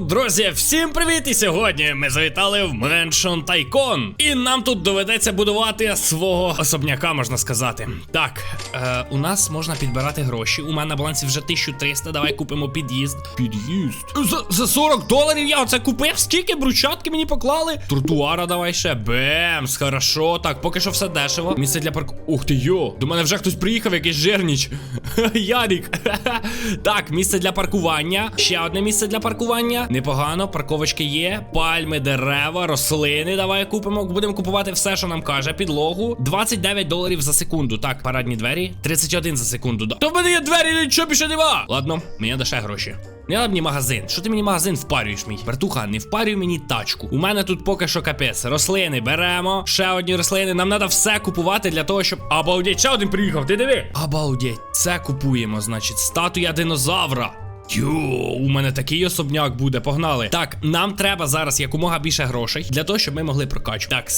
Друзі, всім привіт! І сьогодні ми завітали в Mansion Tycoon. І нам тут доведеться будувати свого особняка, можна сказати. Так, е, у нас можна підбирати гроші. У мене на балансі вже 1300. Давай купимо під'їзд. Під'їзд. За, за 40 доларів я оце купив. Скільки брусчатки мені поклали? Тротуара давай ще. Бемс, хорошо. Так, поки що все дешево. Місце для парку. Ух ти йо! До мене вже хтось приїхав, якийсь жирніч. Ярік. Так, місце для паркування. Ще одне місце для паркування. Непогано, парковочки є. Пальми, дерева, рослини. Давай купимо. Будемо купувати все, що нам каже. Підлогу. 29 доларів за секунду. Так, парадні двері. 31 за секунду. То в мене є двері, нічого більше нема. Ладно, мені даше гроші. Не треба мені магазин. Що ти мені магазин впарюєш мій? Братуха, не впарюй мені тачку. У мене тут поки що капець. Рослини беремо. Ще одні рослини. Нам треба все купувати для того, щоб. Обалдеть, ще один приїхав, ти диви. Обалдеть, це купуємо, значить, статуя динозавра. Йо, у мене такий особняк буде, погнали. Так, нам треба зараз якомога більше грошей для того, щоб ми могли прокачувати. Так,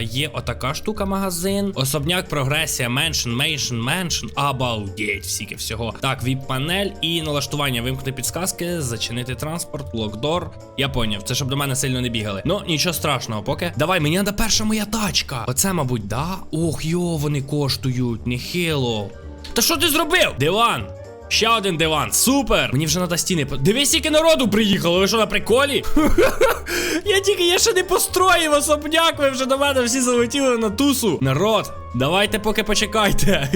е, є отака штука, магазин. Особняк, прогресія, меншин, мейшн, меншин. Обалдеть, всіки всього. Так, віп-панель і налаштування. Вимкнути підсказки, зачинити транспорт, локдор. Я поняв, це щоб до мене сильно не бігали. Ну, нічого страшного, поки. Давай, мені треба перша моя тачка. Оце, мабуть, да? Ох, йо, вони коштують, нехило. Та що ти зробив? Диван. Ще один диван, супер! Мені вже треба стіни. Дивись, скільки народу приїхало. Ви що на приколі? я тільки я ще не построїв особняк. Ви вже до мене всі залетіли на тусу. Народ, давайте поки почекайте.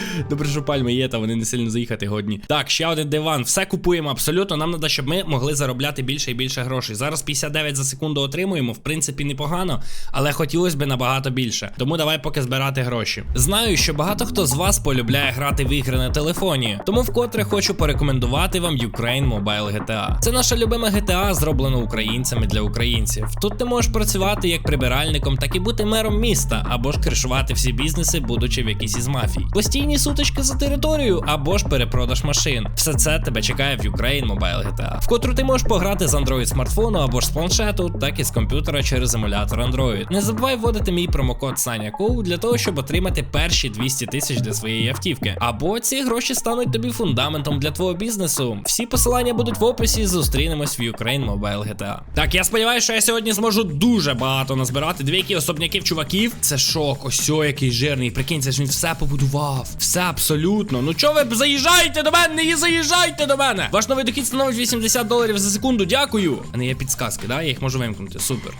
Добре, що пальми є, та вони не сильно заїхати годні. Так, ще один диван. Все купуємо абсолютно. Нам треба, щоб ми могли заробляти більше і більше грошей. Зараз 59 за секунду отримуємо. В принципі, непогано, але хотілося б набагато більше. Тому давай поки збирати гроші. Знаю, що багато хто з вас полюбляє грати в ігри на телефоні. Тому вкотре хочу порекомендувати вам Ukraine Mobile GTA. Це наша любима GTA, зроблена українцями для українців. Тут ти можеш працювати як прибиральником, так і бути мером міста, або ж кришувати всі бізнеси, будучи в якійсь із мафій. Постійні сутички за територію, або ж перепродаж машин. Все це тебе чекає в Ukraine Mobile GTA, в котру ти можеш пограти з Android смартфону або ж з планшету, так і з комп'ютера через емулятор Android. Не забувай вводити мій промокод SANYAKOU для того, щоб отримати перші 200 тисяч для своєї автівки. Або ці гроші стануть тобі фундаментом для твого бізнесу. Всі посилання будуть в описі. Зустрінемось в Ukraine Mobile GTA. Так, я сподіваюся, що я сьогодні зможу дуже багато назбирати. Дві які особняків чуваків. Це шок, ось о, який жирний. Прикинь, це ж він все побудував. Все абсолютно. Ну чого ви заїжджаєте до мене? Не заїжджайте до мене. Ваш новий дохід становить 80 доларів за секунду. Дякую. А не є підсказки, да? Я їх можу вимкнути. Супер.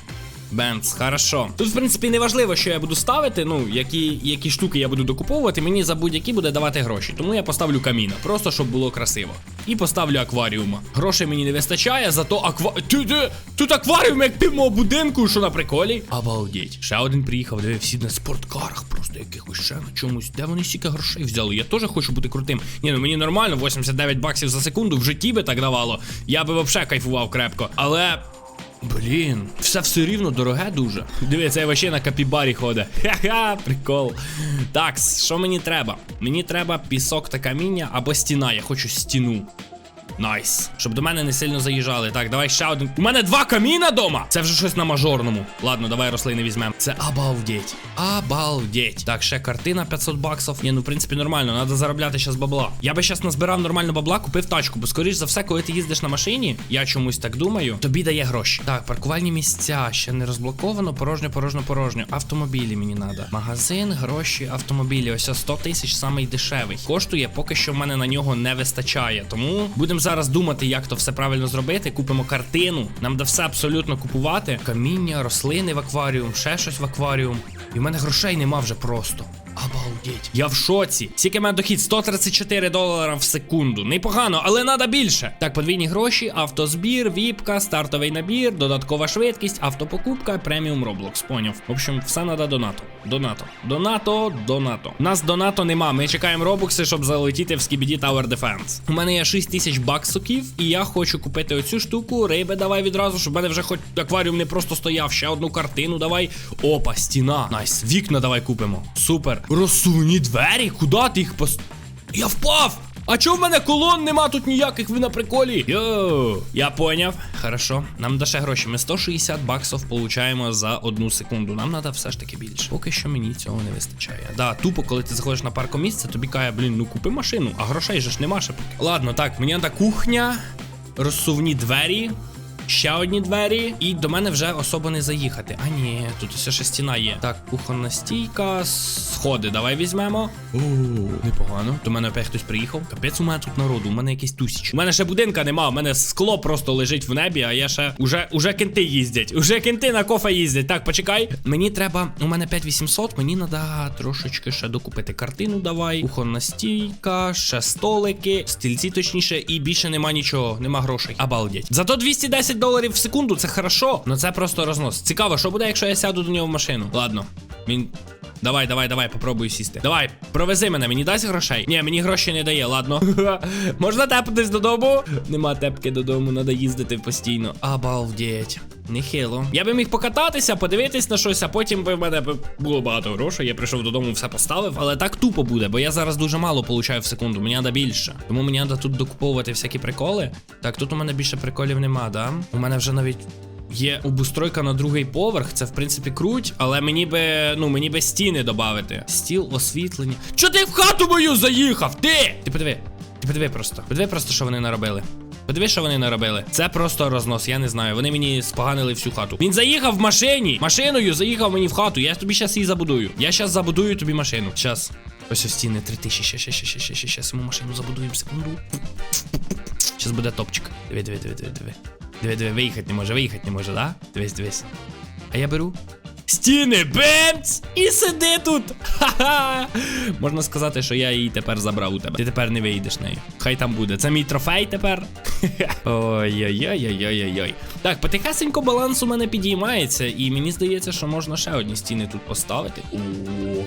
Бенц, хорошо. Тут, в принципі, не важливо, що я буду ставити, ну, які, які штуки я буду докуповувати, мені за будь-які буде давати гроші. Тому я поставлю каміна, просто щоб було красиво. І поставлю акваріума. Грошей мені не вистачає, зато аква. Тут акваріум, як ти в мого будинку, що на приколі. Обалдеть. Ще один приїхав, диви, всі на спорткарах, просто якихось ще на чомусь. Де вони стільки грошей взяли? Я теж хочу бути крутим. Ні, ну мені нормально, 89 баксів за секунду в житті би так давало. Я би взагалі кайфував крепко. Але. Блін, все все рівно дороге дуже. Дивіться, я вообще на капібарі ходить. Ха-ха, прикол. Так, що мені треба? Мені треба пісок та каміння або стіна. Я хочу стіну. Найс. Щоб до мене не сильно заїжджали. Так, давай ще один. У мене два каміна дома. Це вже щось на мажорному. Ладно, давай рослини візьмемо. Це обалдеть. Обалдеть. Так, ще картина 500 баксів. Ні, ну в принципі нормально. Треба заробляти зараз бабла. Я би зараз назбирав нормально бабла, купив тачку, бо скоріш за все, коли ти їздиш на машині, я чомусь так думаю, тобі дає гроші. Так, паркувальні місця ще не розблоковано. Порожньо, порожньо, порожньо. Автомобілі мені треба. Магазин, гроші, автомобілі. Ось 100 тисяч самий дешевий. Коштує, поки що в мене на нього не вистачає. Тому будемо зараз думати, як то все правильно зробити. Купимо картину. Нам да все абсолютно купувати. Каміння, рослини в акваріум, ще щось в акваріум. І в мене грошей нема вже просто. Обалдеть. Я в шоці. Скільки мене дохід 134 долара в секунду. Непогано, але треба більше. Так, подвійні гроші, автозбір, віпка, стартовий набір, додаткова швидкість, автопокупка, преміум Roblox. Поняв. В общем, все треба донато. Донато. Донато, донато. У нас донато нема. Ми чекаємо робокси, щоб залетіти в Skibidi Tower Defense. У мене є 6 тисяч баксуків, і я хочу купити оцю штуку. Риби давай відразу, щоб в мене вже хоч акваріум не просто стояв. Ще одну картину давай. Опа, стіна. Найс. Вікна давай купимо. Супер. Розсуні двері. Куди ти їх пос. Я впав! А чого в мене колон нема тут ніяких, ви на приколі? Йоу, я поняв. Хорошо, нам даше гроші. Ми 160 баксів получаємо за одну секунду. Нам треба все ж таки більше. Поки що мені цього не вистачає. Да, тупо, коли ти заходиш на паркомісце, тобі каже, блін, ну купи машину, а грошей же ж нема ще поки. Ладно, так, мені треба кухня. розсувні двері. Ще одні двері, і до мене вже особо не заїхати. А ні, тут все ще стіна є. Так, кухонна стійка, сходи, давай візьмемо. О, непогано. До мене опять хтось приїхав. Капець у мене тут народу, у мене якийсь тусіч. У мене ще будинка нема, у мене скло просто лежить в небі, а я ще уже, уже кенти їздять. Уже кенти на кофе їздять. Так, почекай. Мені треба. У мене 5800, мені треба трошечки ще докупити картину. Давай. Кухонна стійка, ще столики, стільці точніше, і більше нема нічого, нема грошей. Обалдеть. Зато 210 доларів в секунду, це хорошо. Ну це просто рознос. Цікаво, що буде, якщо я сяду до нього в машину. Ладно. Він. Давай, давай, давай, попробуй сісти. Давай, провези мене, мені дасть грошей? Ні, мені гроші не дає, ладно. Можна тепатись додому? Нема тепки додому, треба їздити постійно. Обалдеть. Нехило. Я би міг покататися, подивитись на щось, а потім би в мене було багато грошей. Я прийшов додому, все поставив, але так тупо буде, бо я зараз дуже мало получаю в секунду. Мені треба більше. Тому мені треба тут докуповувати всякі приколи. Так, тут у мене більше приколів нема, да? У мене вже навіть. Є обустройка на другий поверх, це в принципі круть, але мені би, ну, мені би стіни додати. Стіл, освітлення. Чо ти в хату мою заїхав? Ти! Ти подиви, ти подиви просто. Подиви просто, що вони наробили. Подиви, що вони наробили. Це просто рознос, я не знаю. Вони мені споганили всю хату. Він заїхав в машині. Машиною заїхав мені в хату. Я тобі щас її забудую. Я щас забудую тобі машину. Щас. Ось ось стіни 3000. Ще, ще, ще, ще, ще, ще, щас йому машину забудуємо секунду. Щас буде топчик. Диви, диви, диви, диви, диви. Диви, диви, виїхати не може, виїхати не може, да? Дивись, дивись. А я беру. Стіни бенц! І сиди тут! Ха-ха! Можна сказати, що я її тепер забрав у тебе. Ти тепер не вийдеш нею. Хай там буде. Це мій трофей тепер. Ой-ой-ой-ой-ой-ой. Так, потихесенько баланс у мене підіймається, і мені здається, що можна ще одні стіни тут поставити. О,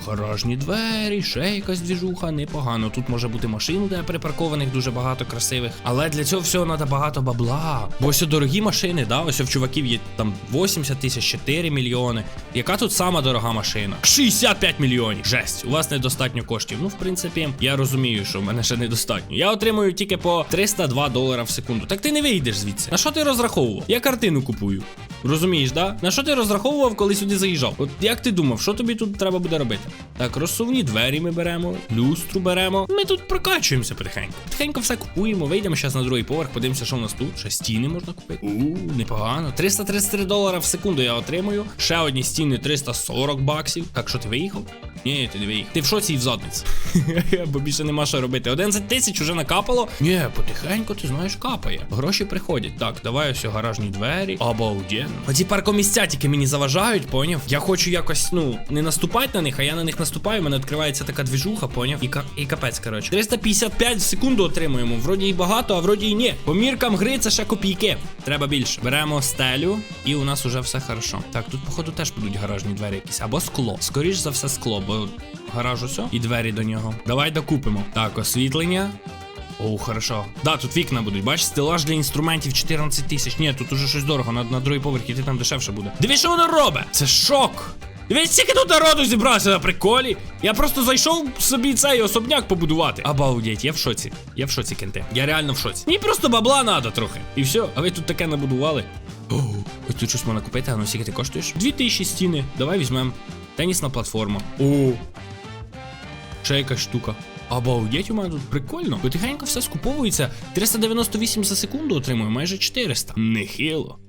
гаражні двері, ще якась двіжуха, непогано. Тут може бути машин, де припаркованих дуже багато красивих. Але для цього всього треба багато бабла. Бо ось дорогі машини, да, ось в чуваків є там 80 тисяч, 4 мільйони. Яка тут сама дорога машина? 65 мільйонів. Жесть, у вас недостатньо коштів. Ну, в принципі, я розумію, що в мене ще недостатньо. Я отримую тільки по 302 долара в секунду. Так ти не вийдеш звідси. На що ти розраховував? Я картину купую. Розумієш, да? На що ти розраховував, коли сюди заїжджав? От як ти думав, що тобі тут треба буде робити? Так, розсувні двері ми беремо, люстру беремо. Ми тут прокачуємося потихеньку. Потихеньку все купуємо, вийдемо зараз на другий поверх, подивимося, що в нас тут. Ще стіни можна купити. У, непогано. 333 долара в секунду я отримую. Ще одні стіни 340 баксів. Так що ти виїхав? Ні, ти не виїхав. Ти в шоці і в задниці. Бо більше нема що робити. 11 тисяч уже накапало. Ні, потихеньку, ти знаєш, капає. Гроші приходять. Так, давай ось гаражні двері. Обалденно. Оці паркомісця тільки мені заважають, поняв? Я хочу якось, ну, не наступати на них, а я на них наступаю. У мене відкривається така двіжуха, поняв? І, і капець, коротше. 355 в секунду отримуємо. Вроді і багато, а вроді і ні. По міркам гри це ще копійки. Треба більше. Беремо стелю, і у нас уже все хорошо. Так, тут, походу, теж будуть гаражні двері якісь. Або скло. Скоріш за все, скло, бо гараж усе. І двері до нього. Давай докупимо. Так, освітлення. О, хорошо. Да, тут вікна будуть. Бачиш, стелаж для інструментів 14 тисяч. Ні, тут уже щось дорого. На, на другий поверх іти там дешевше буде. Дивись, що воно робить! Це шок! Дивись, скільки тут народу зібрався на приколі. Я просто зайшов собі цей особняк побудувати. Обалдеть, я в шоці. Я в шоці, кенте. Я реально в шоці. Мені просто бабла надо трохи. І все. А ви тут таке набудували. О, ось тут щось можна купити, а ну скільки ти коштуєш? 2000 стіни. Давай візьмемо. Тенісна платформа. О, Ще якась штука. Обалдеть у мене тут прикольно. Потихеньку все скуповується. 398 за секунду отримую, майже 400. Нехило.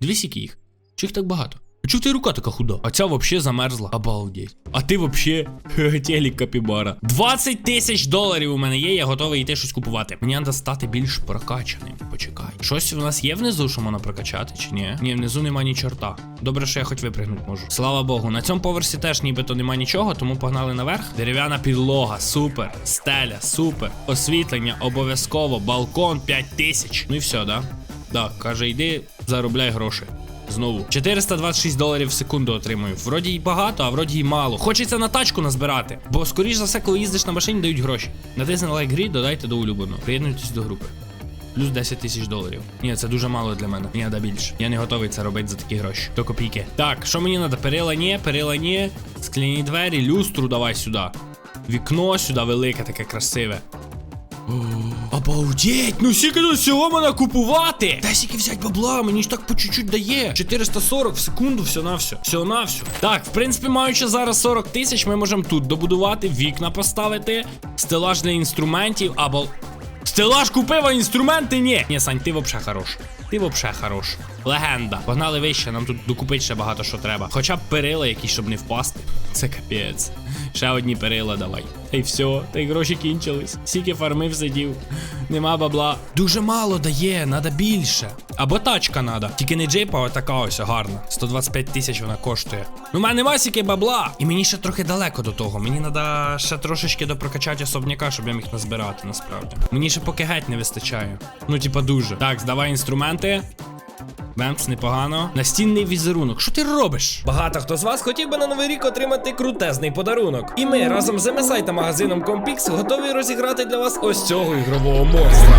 Дві сіки їх. Чи їх так багато? А чого ти рука така худа? А ця вообще замерзла. Обалдеть. А ти вообще телік капібара. 20 тисяч доларів у мене є, я готовий йти щось купувати. Мені треба стати більш прокачаним. Почекай. Щось у нас є внизу, що можна прокачати, чи ні? Ні, внизу нема ні чорта. Добре, що я хоч випригнути можу. Слава Богу, на цьому поверсі теж нібито нема нічого, тому погнали наверх. Дерев'яна підлога, супер. Стеля, супер. Освітлення, обов'язково. Балкон 5 тисяч. Ну і все, да? Да, каже, йди, заробляй гроші. Знову 426 доларів в секунду отримую. Вроді й багато, а вроді й мало. Хочеться на тачку назбирати. Бо скоріш за все, коли їздиш на машині, дають гроші. Натисни лайк грі, додайте до улюбленого. Приєднуйтесь до групи. Плюс 10 тисяч доларів. Ні, це дуже мало для мене. Мені треба більше. Я не готовий це робити за такі гроші. То копійки. Так, що мені треба? Перила ні, перила ні. Скляні двері, люстру давай сюди. Вікно сюди велике, таке красиве. Обалдеть, ну скільки тут всього мене купувати? Та скільки взять бабла, мені ж так по чуть-чуть дає. 440 в секунду, все на все. Все на все. Так, в принципі, маючи зараз 40 тисяч, ми можемо тут добудувати, вікна поставити, стелаж для інструментів, або. Стелаж купив, а інструменти ні. Ні, Сань, ти вообще хорош. Ти вообще хорош. Легенда. Погнали вище, нам тут докупить ще багато що треба. Хоча б перила якісь, щоб не впасти. Це капець. Ще одні перила давай. Та й все, та й гроші кінчились. Скільки фармив сидів. Нема бабла. Дуже мало дає, надо більше. Або тачка надо. Тільки не джипа, а така ось гарна. 125 тисяч вона коштує. Ну, в мене нема бабла. І мені ще трохи далеко до того. Мені треба ще трошечки допрокачати особняка, щоб я міг назбирати, насправді. Мені ще поки геть не вистачає. Ну, типа, дуже. Так, здавай інструменти. Бемс, непогано. Настінний візерунок. Що ти робиш? Багато хто з вас хотів би на новий рік отримати крутезний подарунок. І ми разом з MSI та магазином Compix готові розіграти для вас ось цього ігрового монстра.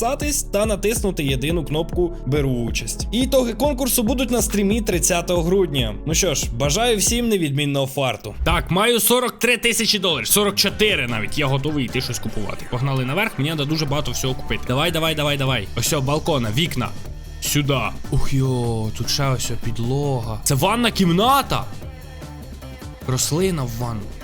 підписатись та натиснути єдину кнопку Беру участь. І ітоги конкурсу будуть на стрімі 30 грудня. Ну що ж, бажаю всім невідмінного фарту. Так, маю 43 тисячі доларів, 44 навіть. Я готовий йти щось купувати. Погнали наверх, мені треба дуже багато всього купити. Давай, давай, давай, давай. Ось балкона, вікна. Сюди. Ух йо, тут ще ось підлога. Це ванна кімната. Рослина в ванну.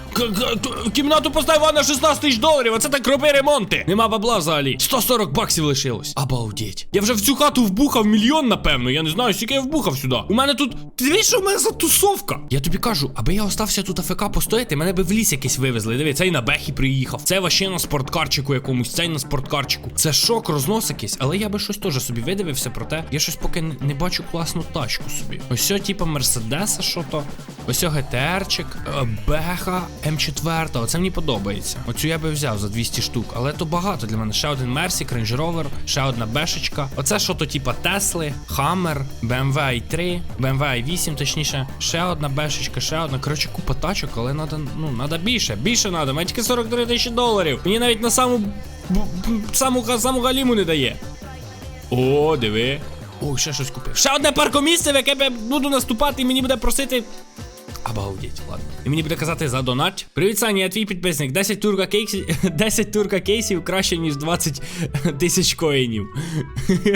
Кімнату постав ванна 16 тисяч доларів, а це так роби ремонти. Нема бабла взагалі. 140 баксів лишилось. Обалдеть. Я вже в цю хату вбухав мільйон, напевно. Я не знаю, скільки я вбухав сюди. У мене тут. Ти дивись, що в мене за тусовка. Я тобі кажу, аби я остався тут АФК постояти, мене би в ліс якийсь вивезли. Диви, цей на бехі приїхав. Це вообще на спорткарчику якомусь, цей на спорткарчику. Це шок, рознос якийсь, але я би щось теж собі видивився, проте я щось поки не- бачу класну тачку собі. Ось типа Мерседеса, що то. Ось ГТРчик, е, Беха, М4. Оце мені подобається. Оцю я би взяв за 200 штук, але то багато для мене. Ще один Мерсік, Range ще одна Бешечка. Оце що то, типа Тесли, Хаммер, BMW i3, BMW i8, точніше, ще одна Бешечка, ще одна. Коротше, купа тачок, але надо, ну, надо більше. Більше надо. Мені тільки 43 тисячі доларів. Мені навіть на саму саму, саму галіму не дає. О, диви. О, ще щось купив. Ще одне паркомісце, в яке я буду наступати, і мені буде просити. Обалдеть, ладно. І мені буде казати за донат. Привіт, Саня, я твій підписник. 10 турка кейсів, 10 турка кейсів краще, ніж 20 тисяч коїнів.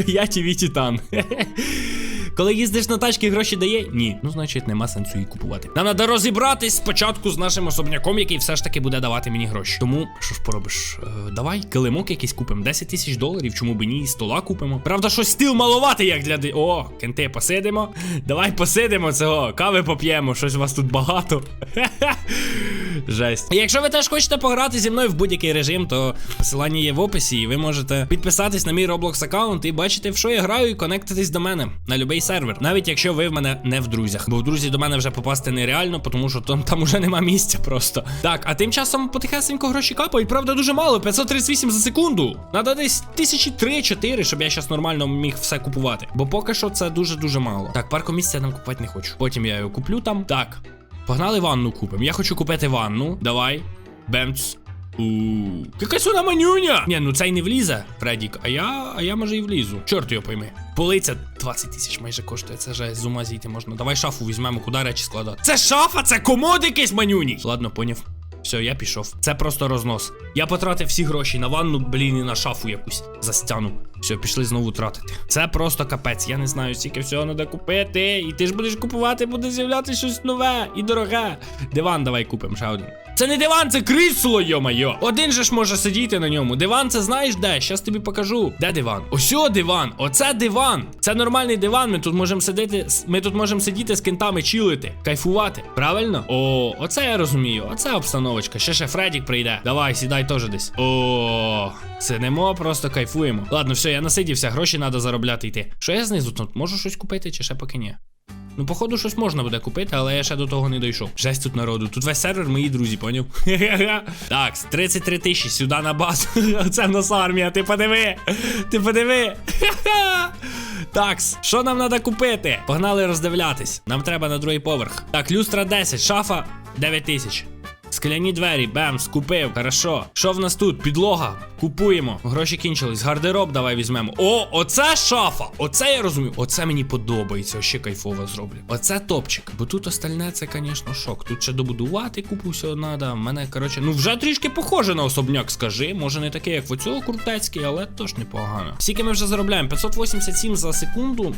я ТВ Титан. Коли їздиш на тачки, гроші дає? Ні. Ну, значить, нема сенсу її купувати. Нам треба розібратись спочатку з нашим особняком, який все ж таки буде давати мені гроші. Тому, що ж поробиш? Е, давай, килимок якийсь купимо. 10 тисяч доларів, чому б ні, стола купимо. Правда, що стіл маловатий, як для. ди- О, кенти, посидимо. Давай посидимо цього, кави поп'ємо, щось у вас тут багато. Жесть. Якщо ви теж хочете пограти зі мною в будь-який режим, то посилання є в описі, і ви можете підписатись на мій Roblox аккаунт і бачити, в що я граю, і конектитись до мене на будь-який сервер. Навіть якщо ви в мене не в друзях. Бо в друзі до мене вже попасти нереально, тому що там, там уже нема місця просто. Так, а тим часом потихесенько гроші капають, правда, дуже мало. 538 за секунду. Надо десь тисячі 3-4, щоб я зараз нормально міг все купувати. Бо поки що це дуже-дуже мало. Так, парку місця я там купувати не хочу. Потім я його куплю там. Так. Погнали ванну купимо. Я хочу купити ванну. Давай. Бемц. Якась вона манюня! Ні, ну цей не влізе, Фредік, а я, а я може і влізу. Чорт його пойми. Полиця 20 тисяч майже коштує. Це ж з ума зійти можна. Давай шафу візьмемо, куди речі складати. Це шафа, це комод якийсь манюній. Ладно, поняв. Все, я пішов. Це просто рознос. Я потратив всі гроші на ванну, блін, і на шафу якусь за стяну. Все, пішли знову тратити. Це просто капець. Я не знаю, скільки всього треба купити. І ти ж будеш купувати, буде з'являтися щось нове і дороге. Диван давай купимо ще один. Це не диван, це крісло, йо-майо. Один же ж може сидіти на ньому. Диван, це знаєш де? Щас тобі покажу. Де диван? Ось диван. Оце диван. Це нормальний диван. Ми тут можемо сидіти. Ми тут можемо сидіти з кентами, чилити, кайфувати. Правильно? О, оце я розумію. Оце обстановочка. Ще ще Фредік прийде. Давай, сідай теж десь. О, сидимо, просто кайфуємо. Ладно, все, я насидівся, гроші треба заробляти йти. Що я знизу тут? Можу щось купити чи ще поки ні? Ну, походу, щось можна буде купити, але я ще до того не дійшов. Жесть тут народу. Тут весь сервер мої друзі, поняв? так, 33 тисячі сюди на базу. Це в нас армія, ти подиви. Ти подиви. Такс, що нам треба купити? Погнали роздивлятись. Нам треба на другий поверх. Так, люстра 10, шафа 9 тисяч. Скляні двері, бемс, купив. Хорошо. Що в нас тут? Підлога. Купуємо. Гроші кінчились. Гардероб давай візьмемо. О, оце шафа! Оце я розумію. Оце мені подобається. Ще кайфово зроблю. Оце топчик. Бо тут остальне це, звісно, шок. Тут ще добудувати купу всього треба. Мене, коротше, ну вже трішки похоже на особняк, скажи. Може не такий, як в оцього крутецький, але теж непогано. Скільки ми вже заробляємо? 587 за секунду.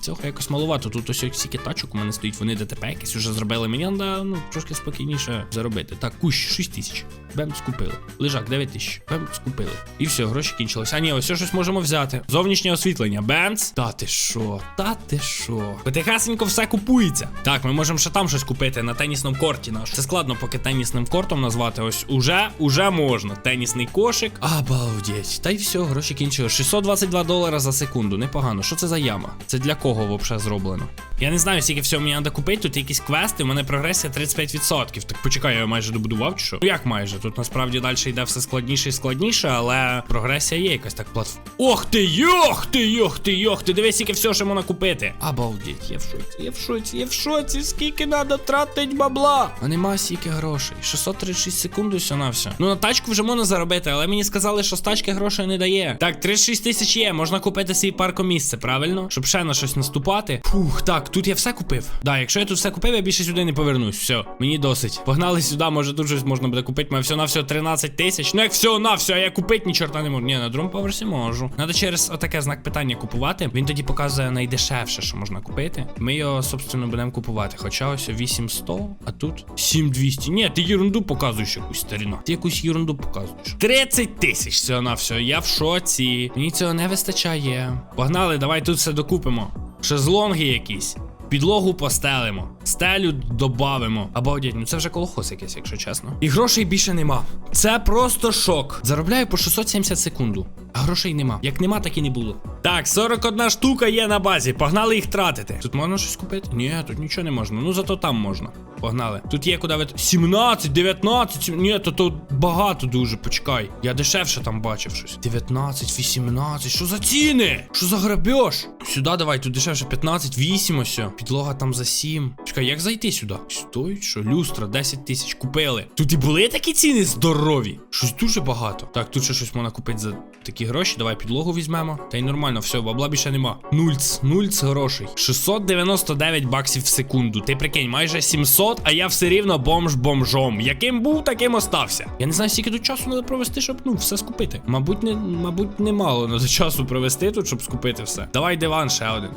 Цього якось маловато. Тут ось стільки тачок у мене стоїть, вони ДТП якісь вже зробили. Мені треба, ну, трошки спокійніше заробити. Так, кущ 6 тисяч. Бем, скупили. Лежак 9 тисяч. Бем, скупили. І все, гроші кінчились. А ні, ось щось можемо взяти. Зовнішнє освітлення. Бемц. Та ти що? Та ти що? Потихесенько все купується. Так, ми можемо ще там щось купити на тенісному корті наш. Це складно поки тенісним кортом назвати. Ось уже, уже можна. Тенісний кошик. Обалдеть. Та й все, гроші кінчились. 622 долара за секунду. Непогано. Що це за яма? Це для кого взагалі зроблено? Я не знаю, скільки всього мені треба купити. Тут якісь квести, у мене прогресія 35%. Так почекай, я майже добудував чи що? Ну як майже? Тут насправді далі йде все складніше і складніше, але прогресія є якась так платформа. Ох ти, йох ти, йох ти, йох ти. Дивись, скільки всього ще можна купити. Обалдеть, я в шоці, я в шоці, я в шоці. Скільки треба тратить бабла? А нема стільки грошей. 636 секунд все на все. Ну на тачку вже можна заробити, але мені сказали, що з тачки грошей не дає. Так, 36 тисяч є, можна купити свій паркомісце, правильно? Щоб ще на щось наступати. Фух, так, тут я все купив. Да, якщо я тут все купив, я більше сюди не повернусь. Все, мені досить. Погнали сюди, може тут щось можна буде купити. Мене все на все 13 тисяч. Ну як все на все, а я купити ні чорта не можу. Ні, на другому поверсі можу. Надо через отаке знак питання купувати. Він тоді показує найдешевше, що можна купити. Ми його, собственно, будемо купувати. Хоча ось 8100, а тут 7200. Ні, ти ерунду показуєш якусь старіна. Ти якусь ерунду показуєш. 30 тисяч всього на все. Я в шоці. Мені цього не вистачає. Погнали, давай тут все докупимо. Шезлонги якісь. Підлогу постелимо, стелю добавимо. Обалдеть, ну це вже колохоз якийсь, якщо чесно. І грошей більше нема. Це просто шок. Заробляю по 670 секунду. А грошей нема. Як нема, так і не було. Так, 41 штука є на базі. Погнали їх тратити. Тут можна щось купити? Ні, тут нічого не можна. Ну зато там можна. Погнали. Тут є куди ви. 17, 19. сім- Ні, то тут багато дуже. Почекай. Я дешевше там бачив щось. 19, 18. Що за ціни? Що за грабеж? Сюди давай, тут дешевше 15, 8 ось. Підлога там за 7. Чекай, як зайти сюди? Стоїть, що люстра 10 тисяч купили. Тут і були такі ціни здорові. Щось дуже багато. Так, тут ще щось можна купити за такі гроші. Давай підлогу візьмемо. Та й нормально, все, бабла більше нема. Нульц, нульц грошей. 699 баксів в секунду. Ти прикинь, майже 700, а я все рівно бомж бомжом. Яким був, таким остався. Я не знаю, скільки тут часу треба провести, щоб ну все скупити. Мабуть, не, мабуть, немало часу провести тут, щоб скупити все. Давай диван ще один.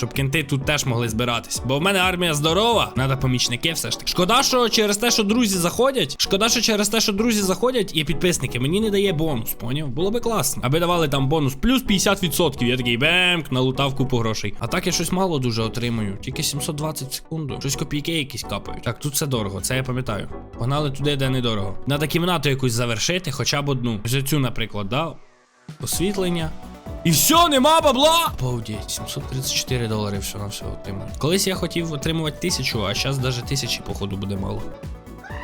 Щоб кенти тут теж могли збиратись. Бо в мене армія здорова, треба помічники все ж таки. Шкода, що через те, що друзі заходять. Шкода, що через те, що друзі заходять, і підписники, мені не дає бонус, поняв? Було би класно. Аби давали там бонус плюс 50%. Я такий бемк, налутав купу грошей. А так я щось мало дуже отримую. Тільки 720 секунду. Щось копійки якісь капають. Так, тут все дорого, це я пам'ятаю. Погнали туди, де недорого. Надо кімнату якусь завершити, хоча б одну. Ось цю, наприклад, да? Освітлення. І все, нема бабла! Обалдеть, 734 долари все на все отримав. Колись я хотів отримувати тисячу, а зараз навіть тисячі, походу, буде мало.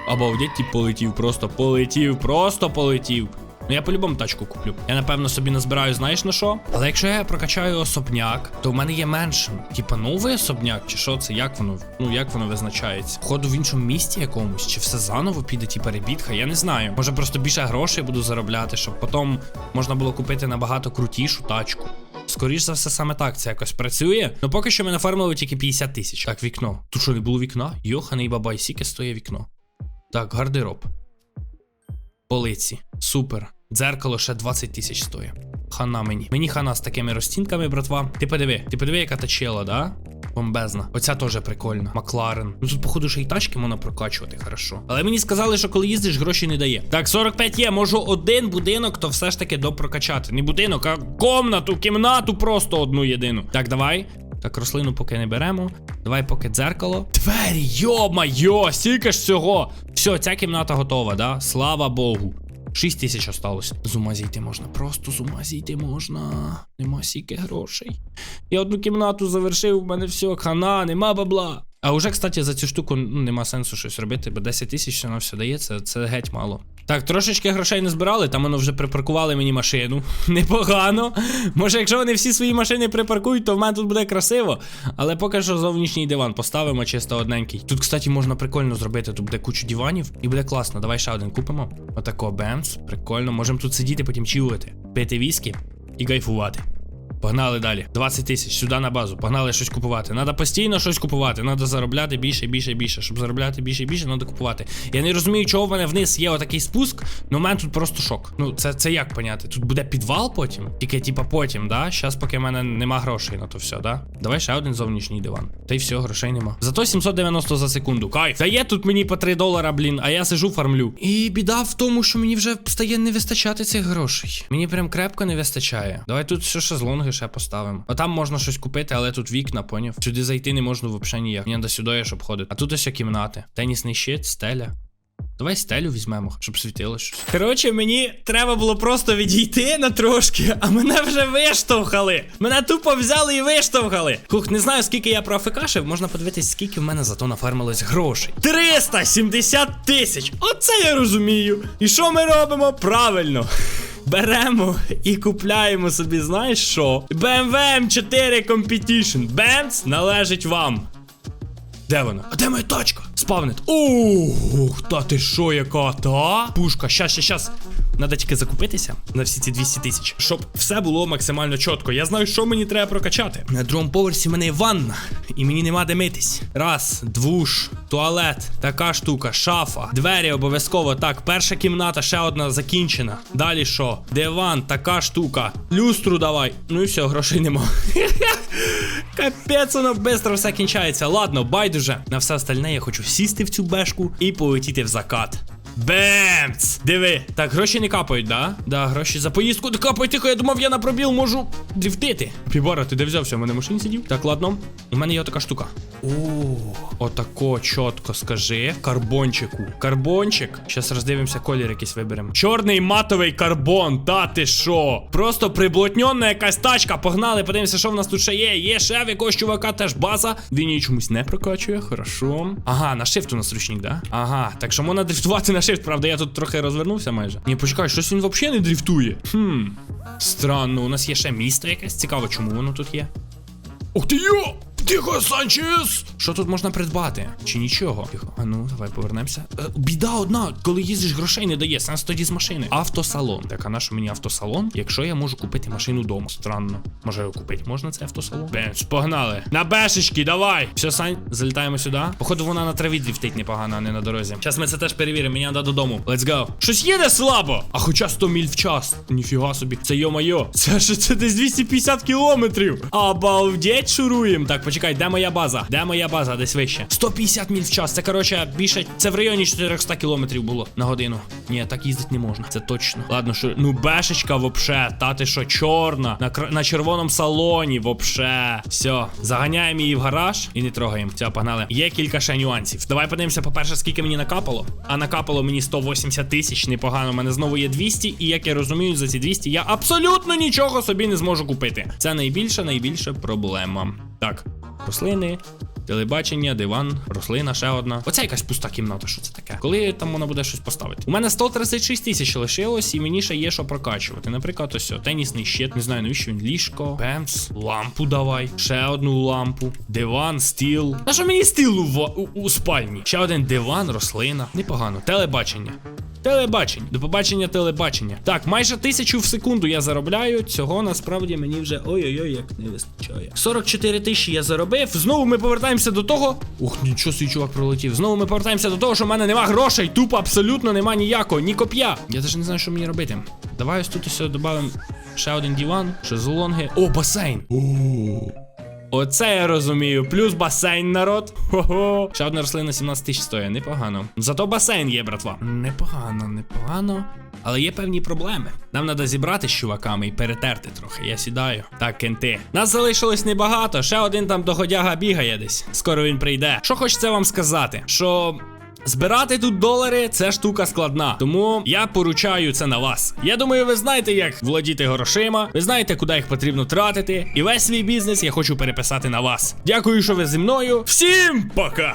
Обалдеть, тип полетів, просто полетів, просто полетів. Ну я по-любому тачку куплю. Я напевно собі назбираю, знаєш на що? Але якщо я прокачаю особняк, то в мене є менше. Типа новий особняк, чи що це? Як воно? Ну як воно визначається? Ходу в іншому місті якомусь, чи все заново піде, типа ребітка, я не знаю. Може просто більше грошей буду заробляти, щоб потім можна було купити набагато крутішу тачку. Скоріш за все, саме так це якось працює. Ну поки що ми нафармили тільки 50 тисяч. Так, вікно. Тут що не було вікна? Йоханий бабай, сіки стоє вікно. Так, гардероб. Полиці. Супер. Дзеркало ще 20 тисяч стоїть. Хана мені. Мені хана з такими розтінками, братва. Ти подиви, ти подиви, яка тачела, да? Бомбезна. Оця теж прикольна. Макларен. Ну тут, походу, ще й тачки можна прокачувати, хорошо. Але мені сказали, що коли їздиш, гроші не дає. Так, 45 є. Можу один будинок, то все ж таки допрокачати. Не будинок, а комнату, кімнату просто одну єдину. Так, давай. Так, рослину поки не беремо. Давай поки дзеркало. Двері, йо-майо, стільки ж цього. Все, ця кімната готова, да? Слава Богу. 6 тисяч осталось. З ума зійти можна. Просто з ума зійти можна. Нема стільки грошей. Я одну кімнату завершив, у мене все, хана, нема бабла. А уже, кстати, за цю штуку ну, нема сенсу щось робити, бо 10 тисяч на все дається, це геть мало. Так, трошечки грошей не збирали, там воно вже припаркували мені машину. Непогано. Може, якщо вони всі свої машини припаркують, то в мене тут буде красиво. Але поки що зовнішній диван поставимо чисто одненький. Тут, кстати, можна прикольно зробити. Тут буде кучу диванів і буде класно. Давай ще один купимо. Отако бемс. Прикольно. Можемо тут сидіти, потім чилити, пити віскі і кайфувати. Погнали далі. 20 тисяч сюди на базу. Погнали щось купувати. Надо постійно щось купувати. Надо заробляти більше, більше, більше. Щоб заробляти більше і більше, треба купувати. Я не розумію, чого в мене вниз є отакий спуск. Ну, у мене тут просто шок. Ну, це, це як поняти? Тут буде підвал потім? Тільки, типа, потім, да? Щас, поки в мене нема грошей на то все, да? Давай ще один зовнішній диван. Та й все, грошей нема. Зато 790 за секунду. Кайф. Та є тут мені по 3 долара, блін, а я сижу фармлю. І біда в тому, що мені вже стає не вистачати цих грошей. Мені прям крепко не вистачає. Давай тут ще шезлонги ще поставимо. А там можна щось купити, але тут вікна, поняв. Сюди зайти не можна взагалі ніяк. Мені до сюди, щоб ходити. А тут ось кімнати. Тенісний щит, стеля. Давай стелю візьмемо, щоб світило щось. Коротше, мені треба було просто відійти на трошки, а мене вже виштовхали. Мене тупо взяли і виштовхали. Хух, не знаю, скільки я профікашив, можна подивитись, скільки в мене зато нафармилось грошей. 370 тисяч! Оце я розумію. І що ми робимо? Правильно. Беремо і купляємо собі, знаєш що? BMW M4 Competition. Бенц належить вам. Де вона? А де моя тачка? Спавнет. Ух, та ти що, яка та? Пушка, щас, щас, щас. Надо тільки закупитися на всі ці 200 тисяч, щоб все було максимально чітко. Я знаю, що мені треба прокачати. На другому поверсі в мене ванна, і мені нема де митись. Раз, двуш, туалет, така штука, шафа, двері обов'язково. Так, перша кімната, ще одна закінчена. Далі що? Диван, така штука. Люстру давай. Ну і все, грошей нема. Капець, воно швидко все кінчається. Ладно, байдуже. На все остальне я хочу сісти в цю бешку і полетіти в закат. Бемц! Диви. Так, гроші не капають, да? Да, гроші за поїздку не капають. Тихо, я думав, я на пробіл можу дрифтити. Пібора, ти де взявся? У мене в машині сидів? Так, ладно. У мене є така штука. О, отако чітко скажи. Карбончику. Карбончик. Щас роздивимося, колір якийсь виберемо. Чорний матовий карбон. Та ти що? Просто приблотньона якась тачка. Погнали, подивимося, що в нас тут ще є. Є ще в якогось чувака теж база. Він її чомусь не прокачує. Хорошо. Ага, на shift у нас ручник, да? Ага, так що можна дрифтувати на shift, правда, я тут трохи розвернувся майже. Ні, почекай, щось він взагалі не дрифтує. Хм. Странно, у нас є ще місто якесь. Цікаво, чому воно тут є. Ух ти йо! Тихо, Санчес! Що тут можна придбати? Чи нічого? Тихо, а ну, давай повернемося. Е, біда одна, коли їздиш, грошей не дає, сенс тоді з машини. Автосалон. Так, а на що мені автосалон? Якщо я можу купити машину вдома. Странно. Може його купити можна цей автосалон? Бенч, погнали. На бешечки, давай! Все, Сань, залітаємо сюди. Походу, вона на траві дрифтить непогано, а не на дорозі. Зараз ми це теж перевіримо, мені треба додому. Let's go. Щось їде слабо! А хоча 100 міль в час. Ніфіга собі. Це йо-майо. Це ж це десь 250 кілометрів. Обалдеть шуруєм. Так, почекай, де моя база? Де моя база? Десь вище. 150 міль в час. Це коротше більше. Це в районі 400 кілометрів було на годину. Ні, так їздити не можна. Це точно. Ладно, що ну бешечка вообще. Та ти що, чорна. На кр- на червоному салоні, вообще. Все, заганяємо її в гараж і не трогаємо. Все, погнали. Є кілька ще нюансів. Давай подивимося, по-перше, скільки мені накапало. А накапало мені 180 тисяч. Непогано. У мене знову є 200. І як я розумію, за ці 200 я абсолютно нічого собі не зможу купити. Це найбільша, найбільша проблема. Так, рослини. Телебачення, диван, рослина, ще одна. Оця якась пуста кімната, що це таке? Коли там вона буде щось поставити? У мене 136 тисяч лишилось, і мені ще є що прокачувати. Наприклад, ось тенісний щит, не знаю, навіщо він ліжко, бемс, лампу давай, ще одну лампу, диван, стіл. А що мені стіл у, у, у спальні? Ще один диван, рослина. Непогано. Телебачення. Телебачень. До побачення телебачення. Так, майже тисячу в секунду я заробляю. Цього насправді мені вже ой-ой-ой, як не вистачає. 44 тисячі я заробив. Знову ми повертаємося до того. Ух, нічого свій чувак пролетів. Знову ми повертаємося до того, що в мене нема грошей. Тупо абсолютно нема ніякого, ні коп'я. Я навіть не знаю, що мені робити. Давай ось тут ось додамо ще один диван, шезлонги. О, басейн. Оце я розумію. Плюс басейн, народ. Хо-хо. Ще одна рослина 17 тисяч стоїть. Непогано. Зато басейн є, братва. Непогано, непогано. Але є певні проблеми. Нам треба зібрати з чуваками і перетерти трохи. Я сідаю. Так, кенти. Нас залишилось небагато. Ще один там доходяга бігає десь. Скоро він прийде. Що хочеться вам сказати? Що. Збирати тут долари це штука складна, тому я поручаю це на вас. Я думаю, ви знаєте, як володіти грошима, ви знаєте, куди їх потрібно тратити. І весь свій бізнес я хочу переписати на вас. Дякую, що ви зі мною. Всім пока!